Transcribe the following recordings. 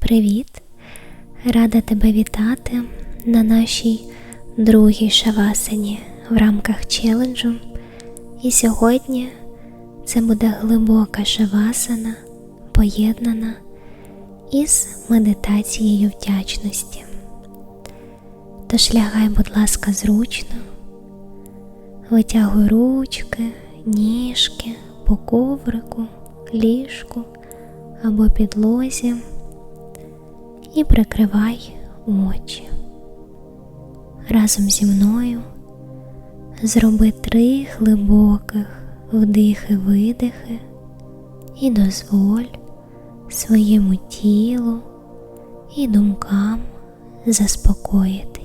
Привіт! Рада тебе вітати на нашій другій шавасані в рамках челенджу. І сьогодні це буде глибока шавасана, поєднана із медитацією вдячності. Тож лягай, будь ласка, зручно, витягуй ручки, ніжки по коврику, ліжку або підлозі і прикривай очі. Разом зі мною зроби три глибоких вдихи-видихи і дозволь своєму тілу і думкам заспокоїтись.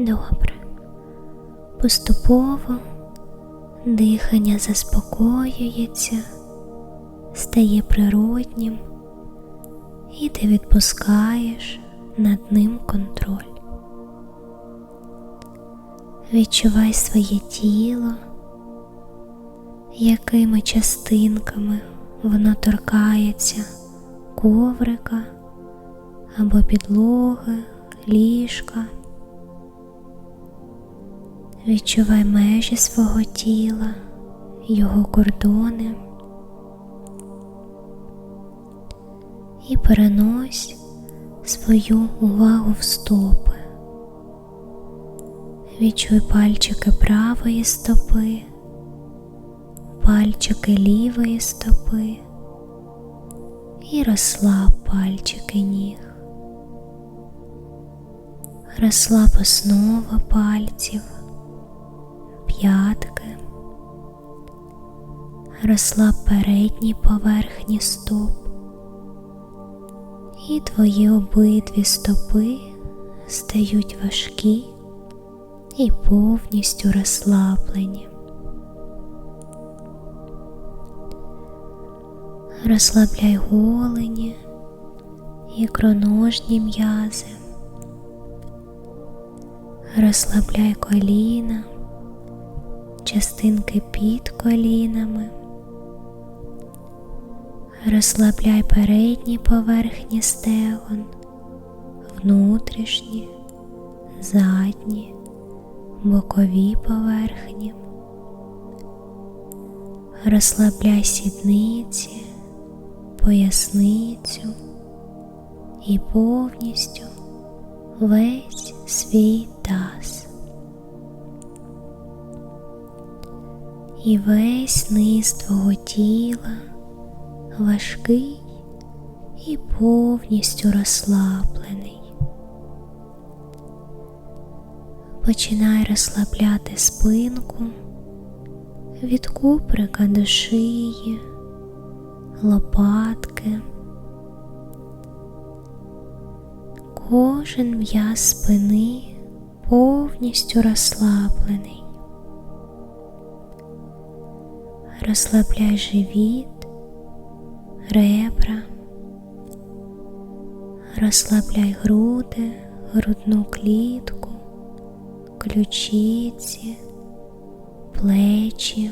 Добре. Поступово дихання заспокоюється, стає природнім, і ти відпускаєш над ним контроль. Відчувай своє тіло, якими частинками воно торкається коврика або підлоги, ліжка. Відчувай межі свого тіла, його кордони і перенось свою увагу в стопи. Відчуй пальчики правої стопи, пальчики лівої стопи і розслаб пальчики ніг. Розслаб основа пальців п'ятки, розслаб передні поверхні стоп, і твої обидві стопи стають важкі і повністю розслаблені. Розслабляй голені і кроножні м'язи, розслабляй коліна частинки під колінами, розслабляй передні поверхні стегон, внутрішні, задні, бокові поверхні, розслабляй сідниці, поясницю і повністю весь свій таз. І весь низ твого тіла важкий і повністю розслаблений. Починай розслабляти спинку від куприка до шиї, лопатки. Кожен м'яз спини повністю розслаблений. Розслабляй живіт, ребра, розслабляй груди, грудну клітку, ключиці, плечі,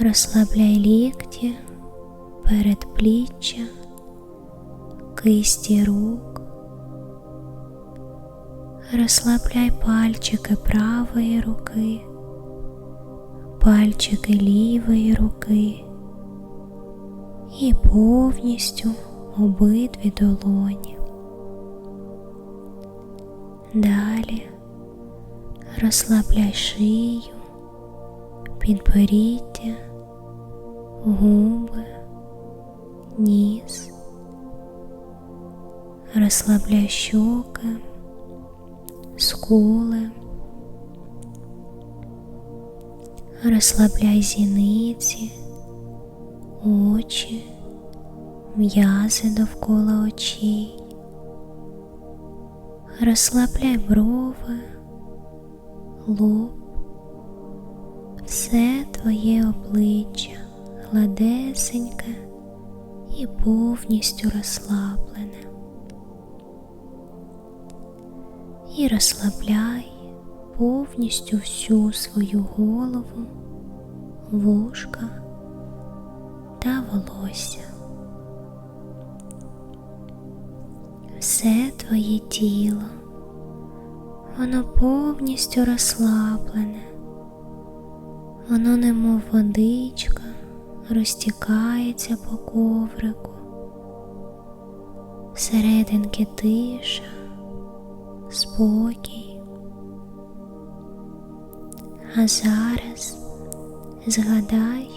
розслабляй лікті, передпліччя, кисті рук розслабляй пальчики правої руки, пальчики лівої руки і повністю обидві долоні. Далі розслабляй шию, підборіддя, губи, ніс, розслабляй щоки скули, Розслабляй зіниці, очі, м'язи довкола очей. Розслабляй брови, лоб, все твоє обличчя гладесеньке і повністю розслаблене. І розслабляй повністю всю свою голову, вушка та волосся. Все твоє тіло, воно повністю розслаблене, воно немов водичка розтікається по коврику, всерединки тиша, спокій. А зараз згадай,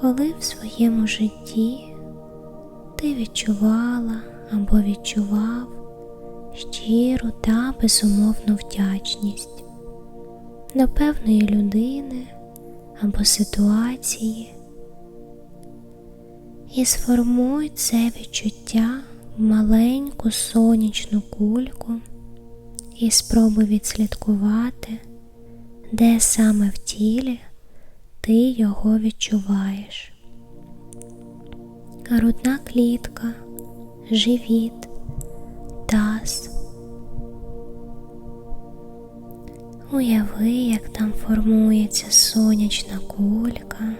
коли в своєму житті ти відчувала або відчував щиру та безумовну вдячність до певної людини або ситуації і сформуй це відчуття в маленьку сонячну кульку і спробуй відслідкувати, де саме в тілі ти його відчуваєш. Грудна клітка, живіт, таз. Уяви, як там формується сонячна кулька,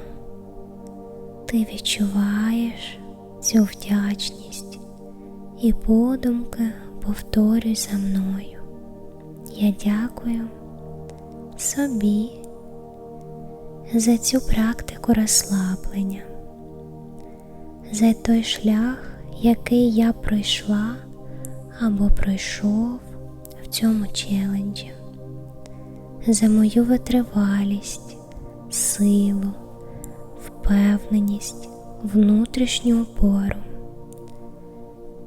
ти відчуваєш цю вдячність і подумки повторюй за мною. Я дякую собі за цю практику розслаблення, за той шлях, який я пройшла або пройшов в цьому челенджі, за мою витривалість, силу, впевненість, внутрішню опору,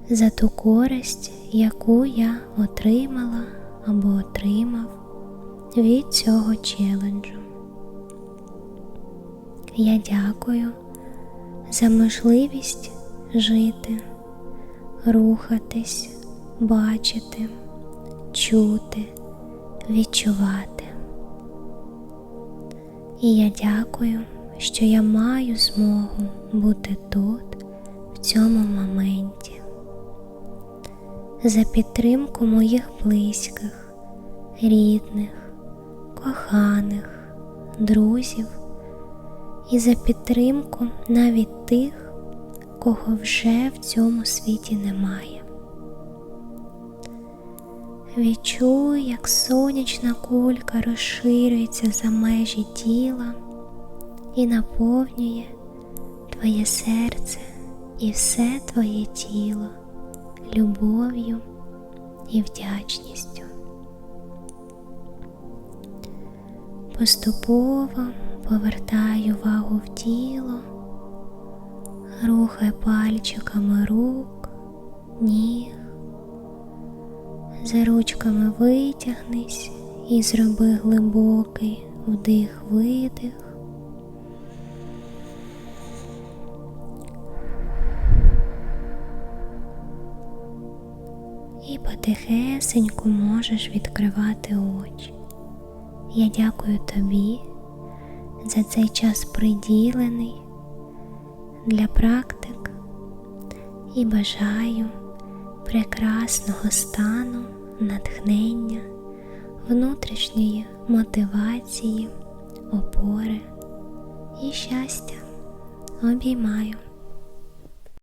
за ту користь, яку я отримала або отримав від цього челенджу. Я дякую за можливість жити, рухатись, бачити, чути, відчувати. І я дякую, що я маю змогу бути тут, в цьому моменті, за підтримку моїх близьких, рідних, коханих, друзів і за підтримку навіть тих, кого вже в цьому світі немає. Відчуй, як сонячна кулька розширюється за межі тіла і наповнює твоє серце і все твоє тіло любов'ю і вдячністю. Поступово повертай увагу в тіло, рухай пальчиками рук, ніг, за ручками витягнись і зроби глибокий вдих-видих. Потихесеньку можеш відкривати очі. Я дякую тобі за цей час приділений для практик і бажаю прекрасного стану, натхнення, внутрішньої мотивації, опори і щастя. Обіймаю.